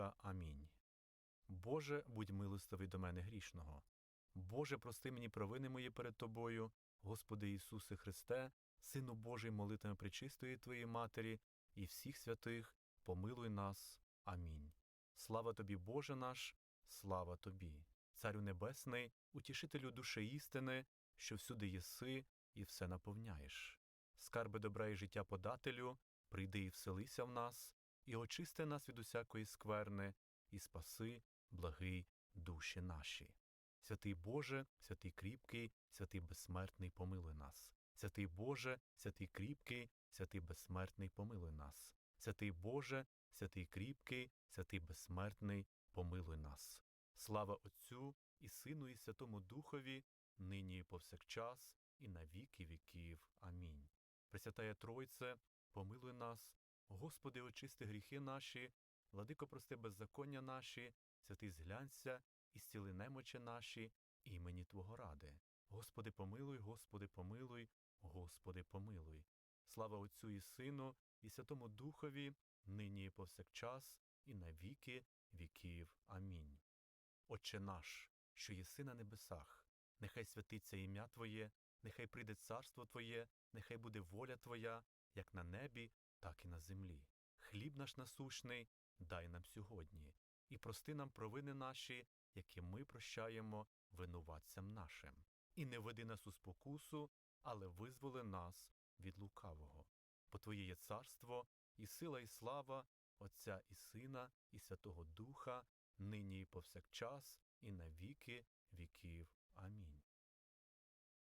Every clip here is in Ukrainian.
Духа. Амінь. Боже, будь милостивий до мене грішного. Боже, прости мені провини мої перед Тобою, Господи Ісусе Христе, Сину Божий, молитвами пречистої Твоєї Матері і всіх святих, помилуй нас. Амінь. Слава тобі, Боже наш, слава тобі, Царю Небесний, утішителю душі істини, що всюди єси і все наповняєш. Скарби добра і життя подателю, прийди і вселися в нас, і очисти нас від усякої скверни, і спаси, благий душі наші. Святий Боже, святий кріпкий, святий безсмертний, помилуй нас. Святий Боже, святий кріпкий, святий безсмертний, помилуй нас. Святий Боже, святий кріпкий, святий безсмертний, помилуй нас. Слава Отцю і Сину, і Святому Духові, нині і повсякчас, і на віки віків. Амінь. Пресвятая Тройце, помилуй нас, Господи, очисти гріхи наші, владико прости беззаконня наші, святий зглянься, і зціли немочі наші, імені Твого ради. Господи, помилуй, Господи, помилуй, Господи, помилуй. Слава Отцю і Сину, і Святому Духові, нині і повсякчас, і на віки віків. Амінь. Отче наш, що єси на небесах, нехай святиться ім'я Твоє, нехай прийде царство Твоє, нехай буде воля Твоя, як на небі, так і на землі. Хліб наш насущний дай нам сьогодні, і прости нам провини наші, які ми прощаємо винуватцям нашим. І не веди нас у спокусу, але визволи нас від лукавого. Бо Твоє є царство, і сила, і слава Отця і Сина, і Святого Духа, нині і повсякчас, і на віки віків. Амінь.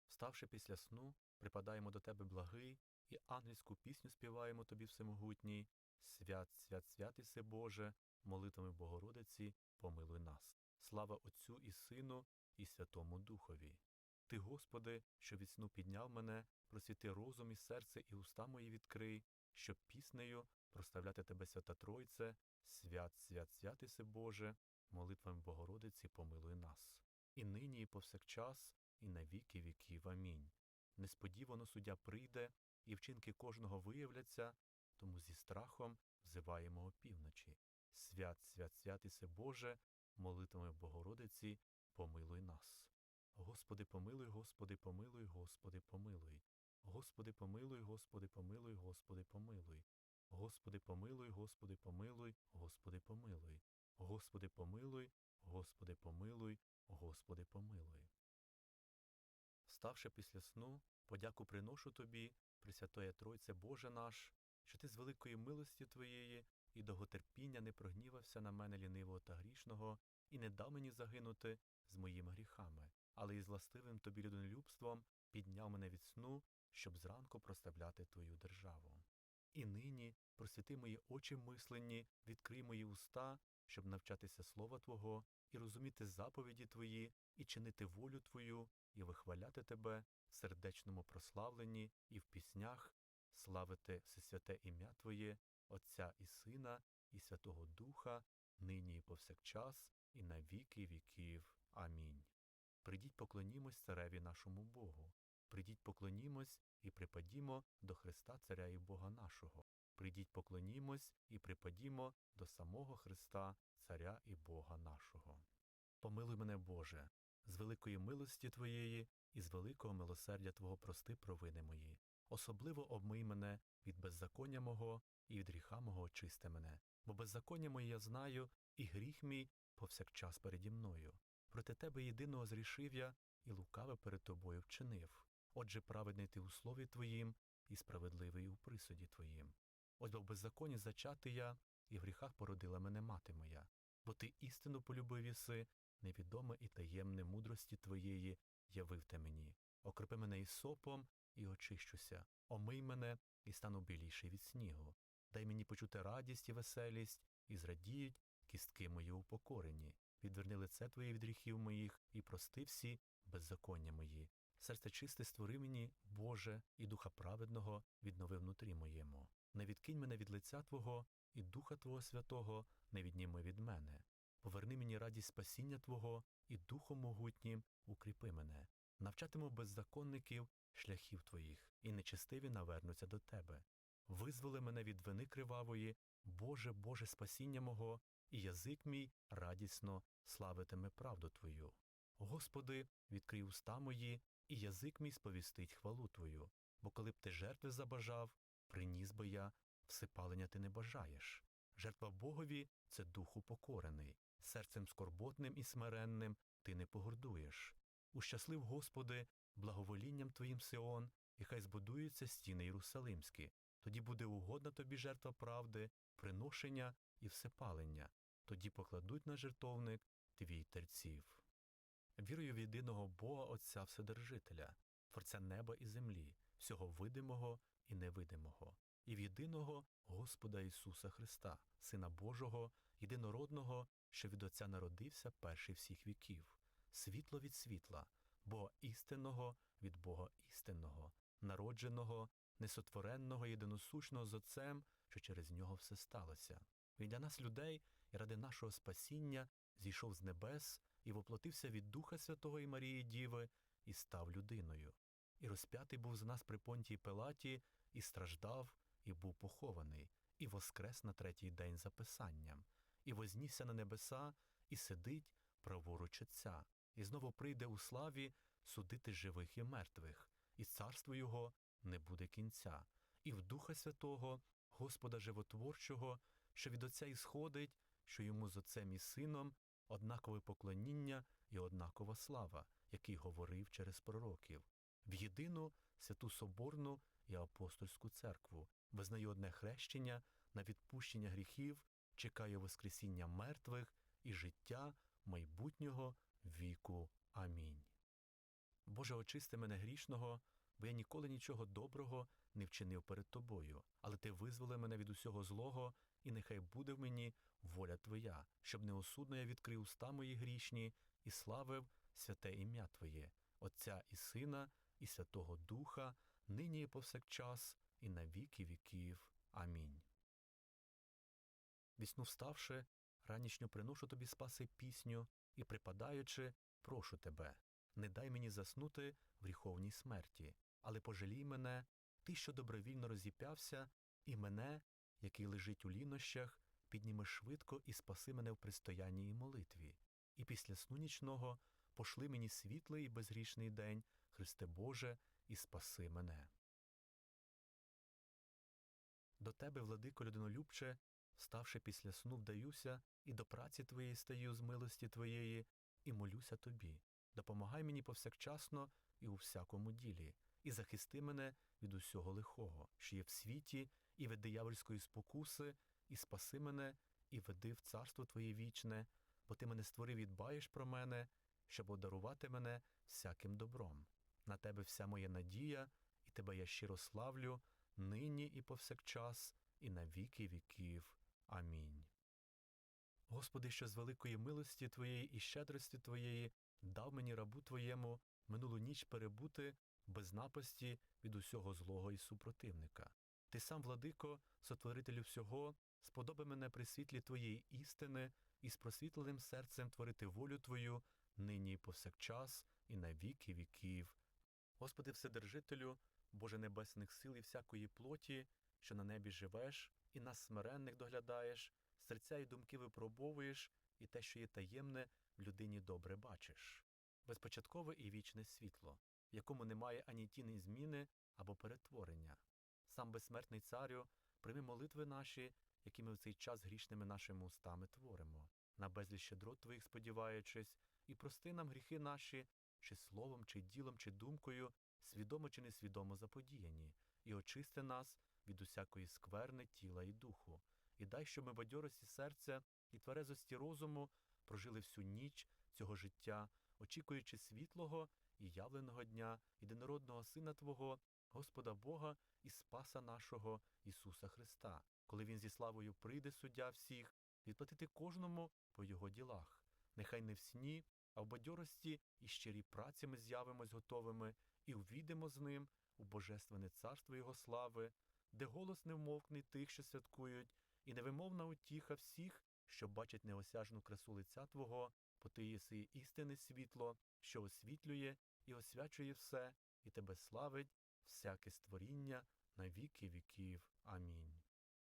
Вставши після сну, припадаємо до Тебе благий, і ангельську пісню співаємо Тобі всемогутній. Свят, свят, свят іси Боже, молитвами Богородиці, помилуй нас. Слава Отцю і Сину, і Святому Духові. Ти, Господи, що від сну підняв мене, просвіти розум і серце, і уста мої відкрий, щоб піснею проставляти Тебе, Свята Тройце, свят, свят, свят іси Боже, молитвами Богородиці помилуй нас. І нині, і повсякчас, і на віки віків. Амінь. Несподівано суддя прийде, і вчинки кожного виявляться, тому зі страхом взиваємо опівночі. Свят, свят, свят іси Боже, молитвами Богородиці, помилуй нас. Господи, помилуй, Господи, помилуй, Господи, помилуй. Господи, помилуй, Господи, помилуй, Господи, помилуй. Господи, помилуй, Господи, помилуй, Господи, помилуй. Господи, помилуй, Господи, помилуй, Господи, помилуй. Ставши після сну, подяку приношу Тобі, Пресвятоє Тройце Боже наш, що Ти з великої милості Твоєї і довготерпіння не прогнівався на мене лінивого та грішного, і не дав мені загинути з моїми гріхами, але із властивим тобі людинолюбством підняв мене від сну, щоб зранку проставляти Твою державу. І нині просвіти мої очі мисленні, відкрий мої уста, щоб навчатися слова Твого і розуміти заповіді Твої, і чинити волю Твою, і вихваляти Тебе в сердечному прославленні і в піснях, славити всесвяте ім'я Твоє, Отця і Сина, і Святого Духа, нині і повсякчас, і на віки віків. Амінь. Придіть поклонімось цареві нашому Богу, придіть поклонімось і припадімо до Христа Царя і Бога нашого, придіть поклонімось і припадімо до самого Христа, Царя і Бога нашого. Помилуй мене, Боже, з великої милості Твоєї і з великого милосердя Твого прости провини мої, особливо обмий мене від беззаконня мого і від гріха мого очисти мене, бо беззаконня моє я знаю, і гріх мій повсякчас переді мною. Проти тебе єдиного зрішив я і лукаве перед тобою вчинив. Отже, праведний ти у слові твоїм і справедливий у присуді твоїм. Ось бо в беззаконні зачати я, і в гріхах породила мене мати моя, бо ти істину полюбив єси, невідоме і таємне мудрості твоєї явив те мені. Окропи мене із сопом, і очищуся, омий мене і стану біліший від снігу. Дай мені почути радість і веселість, і зрадіють кістки мої упокорені. Відверни лице твоє від гріхів моїх і прости всі беззаконня мої. Серце чисте створи мені, Боже, і духа праведного віднови внутрі моєму. Не відкинь мене від лиця Твого, і Духа Твого Святого не відніми від мене. Поверни мені радість спасіння Твого, і Духом могутнім укріпи мене. Навчатиму беззаконників шляхів Твоїх, і нечестиві навернуться до Тебе. Визволи мене від вини кривавої, Боже, Боже спасіння мого, і язик мій радісно славитиме правду Твою. Господи, відкрий уста мої, і язик мій сповістить хвалу Твою, бо коли б ти жертви забажав, приніс би я, всипалення ти не бажаєш. Жертва Богові це дух упокорений, серцем скорботним і смиренним ти не погордуєш. Ущаслив, Господи, благоволінням Твоїм Сион, і хай збудуються стіни Єрусалимські, тоді буде угодна тобі жертва правди, приношення і всепалення, тоді покладуть на жертовник твій терців. Вірую в єдиного Бога Отця Вседержителя, Творця неба і землі, всього видимого і невидимого, і в єдиного Господа Ісуса Христа, Сина Божого, єдинородного, що від Отця народився перший всіх віків, світло від світла, Бога істинного від Бога істинного, народженого, несотворенного, єдиносущного з Отцем, що через нього все сталося. Він для нас, людей, і ради нашого спасіння зійшов з небес і воплотився від Духа Святого і Марії Діви, і став людиною. І розп'ятий був за нас при понтії Пилаті, і страждав, і був похований, і воскрес на третій день за Писанням, і вознісся на небеса, і сидить праворуч Отця, і знову прийде у славі судити живих і мертвих, і царство Його не буде кінця, і в Духа Святого, Господа Животворчого, що від Отця ісходить, що йому з Отцем і Сином однакове поклоніння і однакова слава, який говорив через пророків, в єдину святу Соборну і апостольську церкву, визнаю одне хрещення на відпущення гріхів, чекаю Воскресіння мертвих і життя майбутнього віку. Амінь. Боже, очисти мене грішного, бо я ніколи нічого доброго не вчинив перед Тобою, але Ти визволи мене від усього злого, і нехай буде в мені воля Твоя, щоб неосудно я відкрив уста мої грішні і славив святе ім'я Твоє, Отця і Сина, і Святого Духа, нині і повсякчас, і на віки віків. Амінь. Вісну вставши, ранішню приношу тобі спаси пісню і, припадаючи, прошу тебе, не дай мені заснути в гріховній смерті, але пожалій мене, ти, що добровільно розіп'явся, і мене, який лежить у лінощах, підніми швидко і спаси мене в пристоянні і молитві, і після сну нічного пошли мені світлий і безгрішний день, Христе Боже, і спаси мене. До тебе, владико людинолюбче, вставши після сну, вдаюся, і до праці твоєї стаю з милості твоєї, і молюся тобі. Допомагай мені повсякчасно і у всякому ділі, і захисти мене від усього лихого, що є в світі, і від диявольської спокуси, і спаси мене, і веди в царство Твоє вічне, бо ти мене створив і дбаєш про мене, щоб одарувати мене всяким добром. На тебе вся моя надія, і тебе я щиро славлю, нині і повсякчас, і на віки віків. Амінь. Господи, що з великої милості Твоєї і щедрості Твоєї дав мені рабу Твоєму минулу ніч перебути без напасті від усього злого і супротивника. Ти сам, владико, сотворителю всього, сподоби мене при світлі Твоєї істини і з просвітленим серцем творити волю Твою нині і повсякчас, і на віки віків. Господи, Вседержителю, Боже небесних сил і всякої плоті, що на небі живеш, і нас смиренних доглядаєш, серця і думки випробовуєш, і те, що є таємне, в людині добре бачиш. Безпочаткове і вічне світло, в якому немає ані тіни зміни або перетворення. Сам безсмертний царю, прийми молитви наші, які ми в цей час грішними нашими устами творимо, на безліч щедрот Твоїх сподіваючись, і прости нам гріхи наші, чи словом, чи ділом, чи думкою, свідомо чи несвідомо заподіяні, і очисти нас від усякої скверни тіла і духу, і дай, щоб ми бадьорості серця і тверезості розуму прожили всю ніч цього життя, очікуючи світлого і явленого дня єдинородного Сина Твого, Господа Бога і Спаса нашого Ісуса Христа, коли Він зі славою прийде суддя всіх, відплатити кожному по Його ділах. Нехай не в сні, а в бадьорості і щирій праці ми з'явимось готовими і увійдемо з ним у Божественне царство Його слави, де голос не вмовкне тих, що святкують, і невимовна утіха всіх, що бачать неосяжну красу лиця Твого, бо Ти єси істинне світло, що освітлює і освячує все, і тебе славить всяке створіння на віки віків. Амінь.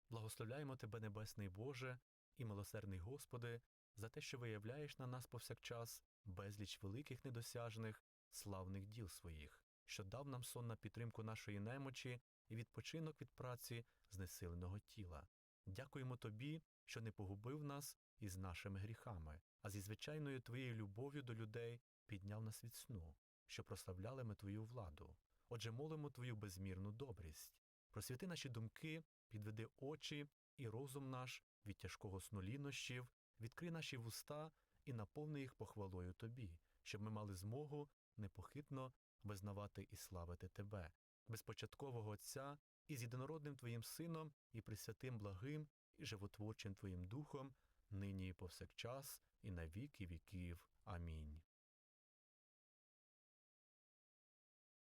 Благословляємо Тебе, Небесний Боже, і милосердний Господи, за те, що виявляєш на нас повсякчас безліч великих недосяжних, славних діл своїх, що дав нам сон на підтримку нашої немочі і відпочинок від праці знесиленого тіла. Дякуємо Тобі, що не погубив нас із нашими гріхами, а зі звичайною Твоєю любов'ю до людей підняв нас від сну, що прославляли ми Твою владу. Отже, молимо Твою безмірну добрість. Просвіти наші думки, підведи очі і розум наш від тяжкого сну лінощів, відкрий наші вуста і наповни їх похвалою Тобі, щоб ми мали змогу непохитно визнавати і славити Тебе, безпочаткового Отця і з єдинородним Твоїм Сином і присвятим благим і животворчим Твоїм Духом, нині і повсякчас, і на віки віків. Амінь.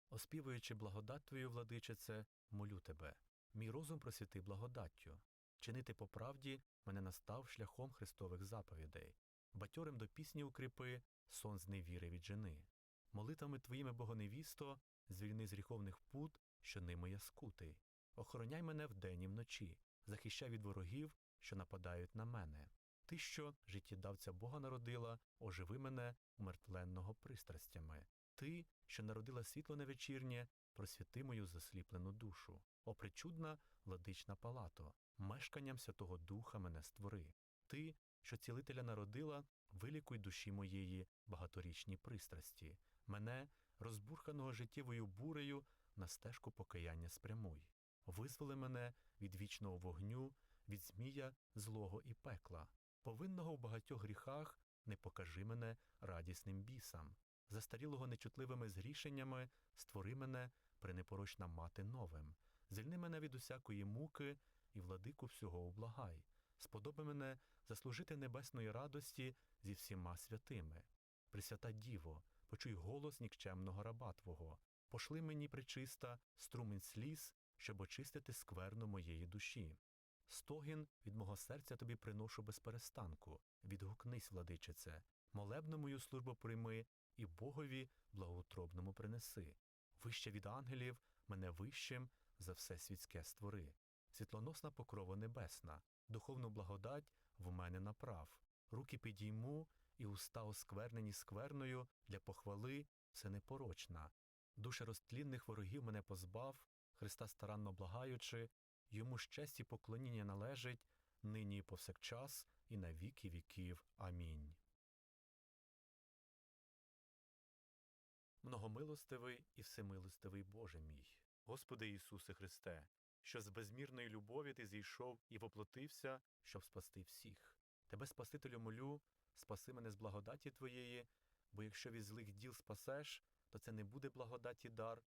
Оспівуючи благодать Твою, владичице, молю Тебе, мій розум просвіти благодаттю, чинити по правді мене настав шляхом Христових заповідей, батьорим до пісні укріпи, сон з невіри від жени. Молитвами Твоїми, Богоневісто, звільни з гріховних пут, що ними я скутий. Охороняй мене вдень і вночі, захищай від ворогів, що нападають на мене. Ти, що життєдавця Бога народила, оживи мене умертвленного пристрастями. Ти, що народила світло невечірнє, просвіти мою засліплену душу. О причудна владична палато, мешканням Святого Духа мене створи. Ти, що цілителя народила, вилікуй душі моєї багаторічні пристрасті. Мене, розбурханого життєвою бурею, на стежку покаяння спрямуй. Визволи мене від вічного вогню, від змія злого і пекла. Повинного в багатьох гріхах не покажи мене радісним бісам. Застарілого нечутливими згрішеннями створи мене, пренепорочна мати новим. Звільни мене від усякої муки і владику всього облагай. Сподоби мене заслужити небесної радості зі всіма святими. Пресвята Діво, почуй голос нікчемного раба Твого. Пошли мені, причиста, струмень сліз, щоб очистити скверну моєї душі. Стогін від мого серця тобі приношу без перестанку. Відгукнись, владичице, молебну мою службу прийми і Богові благоутробному принеси. Вище від ангелів мене вищим за все світське створи. Світлоносна покрова небесна, духовну благодать в мене направ. Руки підійму, і уста осквернені скверною для похвали все непорочна. Душа розтлінних ворогів мене позбав, Христа старанно благаючи, йому ж і поклоніння належить, нині і повсякчас, і на віки віків. Амінь. Многомилостивий і всемилостивий Боже мій, Господи Ісусе Христе, що з безмірної любові Ти зійшов і воплотився, щоб спасти всіх. Тебе, Спасителю, молю, спаси мене з благодаті Твоєї, бо якщо від злих діл спасеш, то це не буде благодаті дар,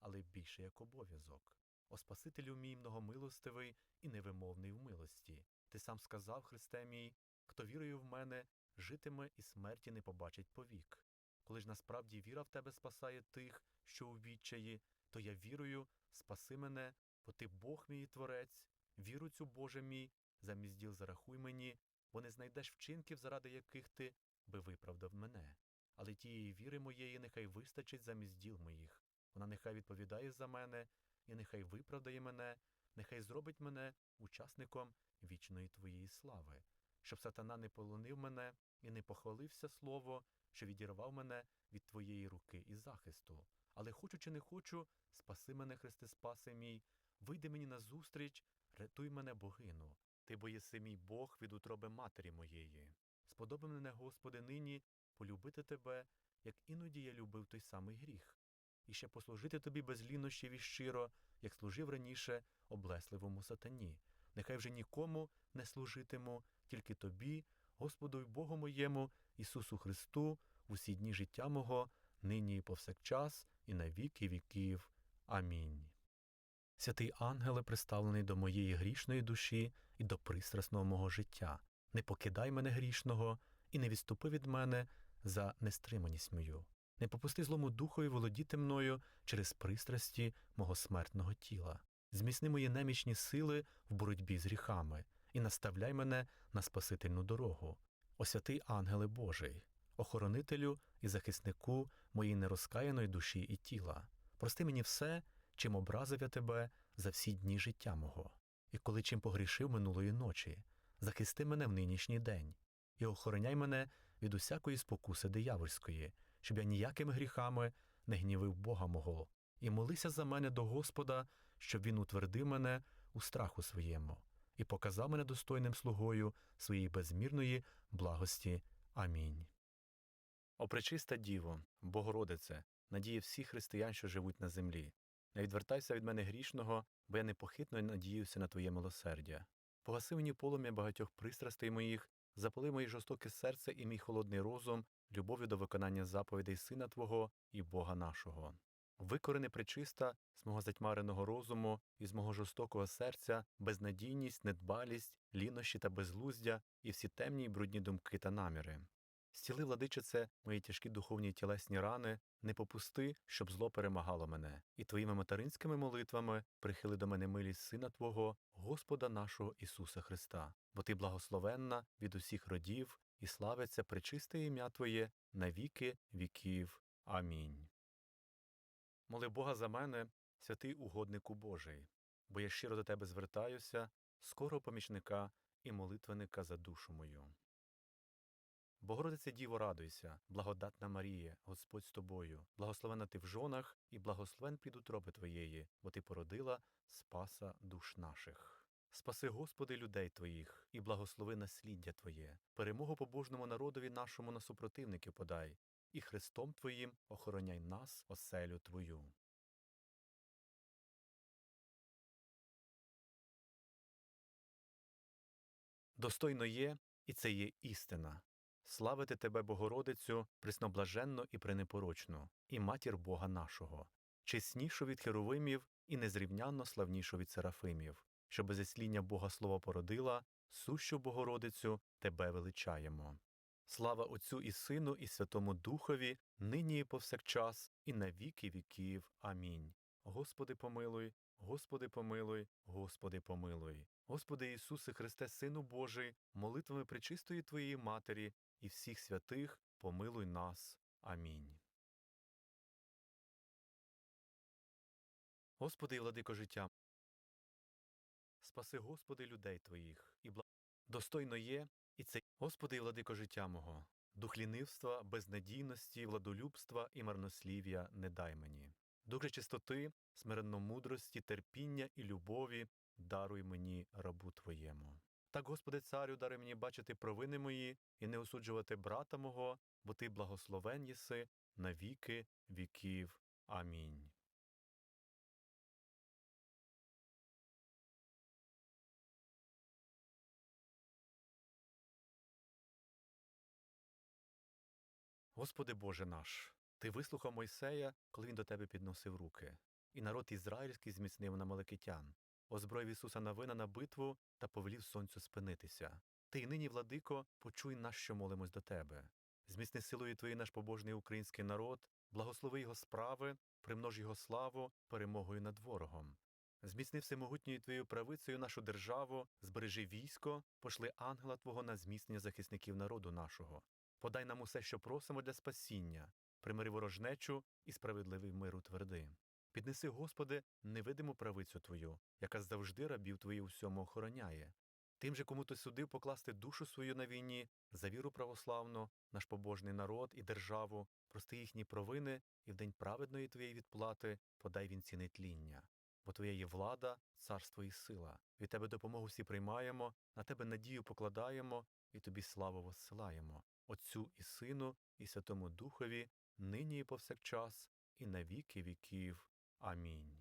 але більше як обов'язок. О Спасителю мій многомилостивий і невимовний в милості. Ти сам сказав, Христе мій, хто вірує в мене, житиме і смерті не побачить повік. Коли ж насправді віра в тебе спасає тих, що у відчаї, то я вірую, спаси мене, бо ти Бог мій і творець, віру цю, Боже мій, замість діл зарахуй мені, бо не знайдеш вчинків, заради яких ти би виправдав мене. Але тієї віри моєї нехай вистачить замість діл моїх. Вона нехай відповідає за мене, і нехай виправдає мене, нехай зробить мене учасником вічної твоєї слави, щоб сатана не полонив мене і не похвалився слово, що відірвав мене від твоєї руки і захисту. Але хочу чи не хочу, спаси мене, Христе, спаси мій, вийди мені назустріч, рятуй мене богину. Ти бо єси мій Бог від утроби матері моєї. Сподоби мене, Господи, нині полюбити тебе, як іноді я любив той самий гріх, і ще послужити тобі без лінощів і щиро, як служив раніше облесливому сатані. Нехай вже нікому не служитиму, тільки тобі, Господу й Богу моєму, Ісусу Христу, усі дні життя мого, нині і повсякчас, і на віки віків. Амінь. Святий ангеле, приставлений до моєї грішної душі і до пристрасного мого життя, не покидай мене грішного і не відступи від мене за нестриманість мою. Не попусти злому духові володіти мною через пристрасті мого смертного тіла. Зміцни мої немічні сили в боротьбі з гріхами і наставляй мене на спасительну дорогу. О святий ангеле Божий, охоронителю і захиснику моєї нерозкаяної душі і тіла. Прости мені все, чим образив я тебе за всі дні життя мого. і коли чим погрішив минулої ночі, захисти мене в нинішній день, і охороняй мене від усякої спокуси диявольської, щоб я ніякими гріхами не гнівив Бога мого, і молися за мене до Господа, щоб він утвердив мене у страху своєму і показав мене достойним слугою своєї безмірної благості. Амінь. О пречиста Діво, Богородице, надія всіх християн, що живуть на землі. Не відвертайся від мене грішного, бо я непохитно надіюся на Твоє милосердя. Погаси мені полум'я багатьох пристрастей моїх, запали моє жорстоке серце і мій холодний розум, любов'ю до виконання заповідей Сина Твого і Бога нашого. Викорени причиста з мого затьмареного розуму і з мого жорстокого серця, безнадійність, недбалість, лінощі та безглуздя і всі темні й брудні думки та наміри. Стіли, владичице, мої тяжкі духовні тілесні рани, не попусти, щоб зло перемагало мене, і твоїми материнськими молитвами прихили до мене милість Сина Твого, Господа нашого Ісуса Христа, бо Ти благословенна від усіх родів, і славиться пречисте ім'я Твоє на віки віків. Амінь. Моли Бога за мене, святий угоднику Божий, бо я щиро до тебе звертаюся, скорого помічника і молитвенника за душу мою. Богородице Діво, радуйся, благодатна Марія, Господь з тобою, благословена ти в жонах, і благословен плід утроби твоєї, бо ти породила спаса душ наших. Спаси, Господи, людей Твоїх, і благослови насліддя Твоє, перемогу побожному народові нашому на супротивників подай, і Христом Твоїм охороняй нас, оселю Твою. Достойно є, і це є істина. Славити Тебе, Богородицю, пресноблаженно і пренепорочну, і матір Бога нашого, чеснішу від херовимів і незрівнянно славнішу від серафимів, що без засління Бога Слово породила, сущу Богородицю Тебе величаємо. Слава Отцю і Сину, і Святому Духові, нині і повсякчас, і на віки віків. Амінь. Господи помилуй, Господи помилуй, Господи помилуй. Господи Ісусе Христе, Сину Божий, молитвами пречистої Твоєї Матері і всіх святих, помилуй нас. Амінь. Господи і владико життя. Спаси, Господи, людей Твоїх, і бла... достойно є, і це, Господи і владико життя мого, дух лінивства, безнадійності, владолюбства і марнослів'я не дай мені. Дух чистоти, смиренно-мудрості, терпіння і любові даруй мені рабу Твоєму. Так, Господи, царю, даруй мені бачити провини мої і не осуджувати брата мого, бо Ти благословен єси на віки віків. Амінь. Господи Боже наш, Ти вислухав Мойсея, коли він до Тебе підносив руки, і народ ізраїльський зміцнив на Маликитян, озброїв Ісуса Навина на битву та повелів сонцю спинитися. Ти й нині, владико, почуй нас, що молимось до Тебе. Зміцни силою Твої наш побожний український народ, благослови його справи, примнож його славу перемогою над ворогом. Зміцни всемогутньою Твоєю правицею нашу державу, збережи військо, пошли ангела Твого на зміцнення захисників народу нашого. Подай нам усе, що просимо для спасіння, примири ворожнечу і справедливий мир утверди. Піднеси, Господи, невидиму правицю Твою, яка завжди рабів Твої усьому охороняє. Тим же, кому ти судив покласти душу свою на війні, за віру православну, наш побожний народ і державу, прости їхні провини, і в день праведної Твоєї відплати подай вінці нетління. Бо Твоя є влада, царство і сила. Від Тебе допомогу всі приймаємо, на Тебе надію покладаємо і Тобі славу воссилаємо. Отцю і Сину, і Святому Духові, нині і повсякчас, і на віки віків. Амінь.